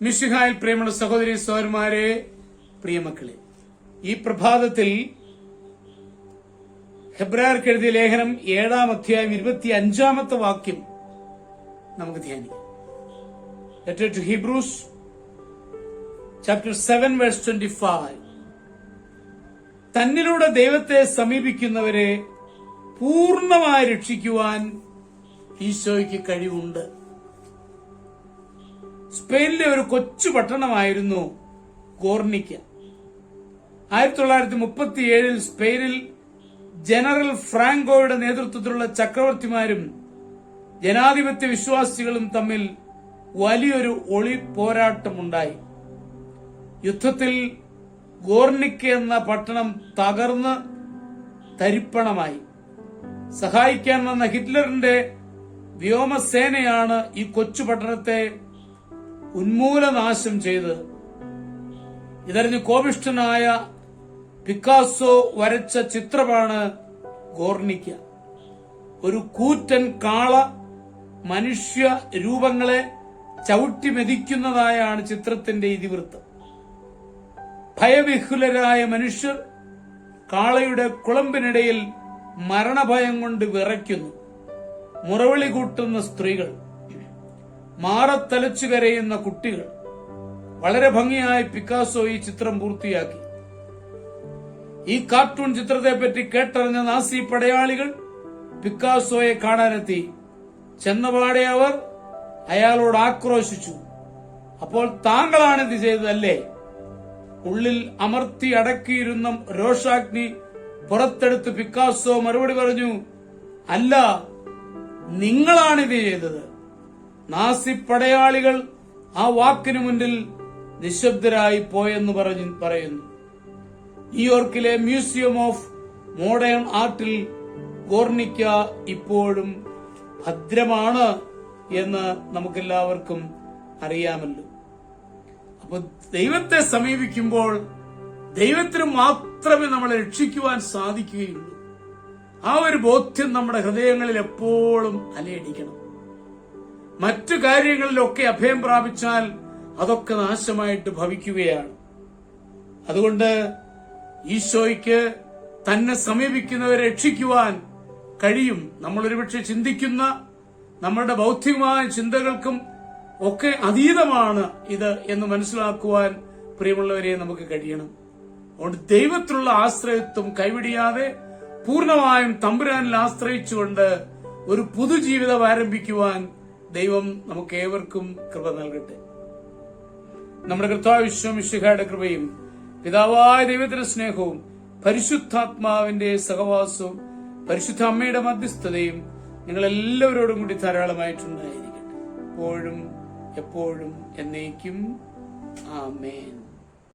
മിഷിഹായിൽ പ്രിയമുള്ള സഹോദരി സഹോദരന്മാരെ പ്രിയമക്കളെ ഈ പ്രഭാതത്തിൽ ഹെബ്രാർക്ക് എഴുതിയ ലേഖനം ഏഴാം അധ്യായം ഇരുപത്തി അഞ്ചാമത്തെ വാക്യം നമുക്ക് ധ്യാനിക്കാം. Letter to Hebrews chapter seven verse twenty five തന്നിലൂടെ ദൈവത്തെ സമീപിക്കുന്നവരെ പൂർണമായി രക്ഷിക്കുവാൻ ഈശോയ്ക്ക് കഴിവുണ്ട്. സ്പെയിനിലെ ഒരു കൊച്ചു പട്ടണമായിരുന്നു കോർണിക്ക. ആയിരത്തി തൊള്ളായിരത്തി മുപ്പത്തിയേഴിൽ സ്പെയിനിൽ ജനറൽ ഫ്രാങ്കോയുടെ നേതൃത്വത്തിലുള്ള ചക്രവർത്തിമാരും ജനാധിപത്യ വിശ്വാസികളും തമ്മിൽ വലിയൊരു ഒളി പോരാട്ടമുണ്ടായി. യുദ്ധത്തിൽ ഗോർണിക്ക എന്ന പട്ടണം തകർന്ന് തരിപ്പണമായി. സഹായിക്കാൻ വന്ന ഹിറ്റ്ലറിന്റെ വ്യോമസേനയാണ് ഈ കൊച്ചു പട്ടണത്തെ ഉന്മൂലനാശം ചെയ്ത് ഇതറിഞ്ഞ് കോപിഷ്ഠനായ പിക്കാസോ വരച്ച ചിത്രമാണ് ഗോർണിക്ക. ഒരു കൂറ്റൻ കാള മനുഷ്യ രൂപങ്ങളെ ചവിട്ടി മെതിക്കുന്നതായാണ് ചിത്രത്തിന്റെ ഇതിവൃത്തം. ഭയവിഹുലരായ മനുഷ്യർ കാളയുടെ കുളമ്പിനിടയിൽ മരണഭയം കൊണ്ട് വിറയ്ക്കുന്നു. മുറവിളി കൂട്ടുന്ന സ്ത്രീകൾ മാറത്തലച്ചു കരയുന്ന കുട്ടികൾ വളരെ ഭംഗിയായി പിക്കാസോ ഈ ചിത്രം പൂർത്തിയാക്കി. ഈ കാർട്ടൂൺ ചിത്രത്തെ പറ്റി കേട്ടറിഞ്ഞ നാസി പടയാളികൾ പിക്കാസോയെ കാണാനെത്തി. ചെന്നപാടെ അവർ അയാളോട് ആക്രോശിച്ചു. അപ്പോൾ താങ്കളാണ് ഇത് ചെയ്തതല്ലേ? ഉള്ളിൽ അമർത്തി അടക്കിയിരുന്ന രോഷാഗ്നി പുറത്തെടുത്ത് പിക്കാസോ മറുപടി പറഞ്ഞു അല്ല നിങ്ങളാണിത് ചെയ്തത്. നാസി പടയാളികൾ ആ വാക്കിനു മുന്നിൽ നിശബ്ദരായി പോയെന്ന് പറഞ്ഞു പറയുന്നു. ന്യൂയോർക്കിലെ മ്യൂസിയം ഓഫ് മോഡേൺ ആർട്ടിൽ ഗോർണിക്ക ഇപ്പോഴും ഭദ്രമാണ് എന്ന് നമുക്കെല്ലാവർക്കും അറിയാമല്ലോ. അപ്പൊ ദൈവത്തെ സമീപിക്കുമ്പോൾ ദൈവത്തിന് മാത്രമേ നമ്മളെ രക്ഷിക്കുവാൻ സാധിക്കുകയുള്ളൂ. ആ ഒരു ബോധ്യം നമ്മുടെ ഹൃദയങ്ങളിൽ എപ്പോഴും അലയടിക്കണം. മറ്റു കാര്യങ്ങളിലൊക്കെ അഭയം പ്രാപിച്ചാൽ അതൊക്കെ നാശമായിട്ട് ഭവിക്കുകയാണ്. അതുകൊണ്ട് ഈശോയ്ക്ക് തന്നെ സമീപിക്കുന്നവരെ രക്ഷിക്കുവാൻ കഴിയും. നമ്മളൊരുപക്ഷെ ചിന്തിക്കുന്ന നമ്മളുടെ ബൗദ്ധികമായ ചിന്തകൾക്കും ഒക്കെ അതീതമാണ് ഇത് എന്ന് മനസ്സിലാക്കുവാൻ പ്രിയമുള്ളവരെ നമുക്ക് കഴിയണം. അതുകൊണ്ട് ദൈവത്തിലുള്ള ആശ്രയത്വം കൈവിടിയാതെ പൂർണമായും തമ്പുരാനിൽ ആശ്രയിച്ചുകൊണ്ട് ഒരു പുതുജീവിതം ആരംഭിക്കുവാൻ ദൈവം നമുക്ക് ഏവർക്കും കൃപ നൽകട്ടെ. നമ്മുടെ കർത്താവ് വിശ്വമിശിഖയുടെ കൃപയും പിതാവായ ദൈവത്തിന്റെ സ്നേഹവും പരിശുദ്ധാത്മാവിന്റെ സഹവാസവും പരിശുദ്ധ അമ്മയുടെ മധ്യസ്ഥതയും നിങ്ങൾ എല്ലാവരോടും കൂടി ധാരാളമായിട്ടുണ്ടായിരിക്കട്ടെ. എപ്പോഴും എപ്പോഴും എന്നേക്കും. ആമേൻ.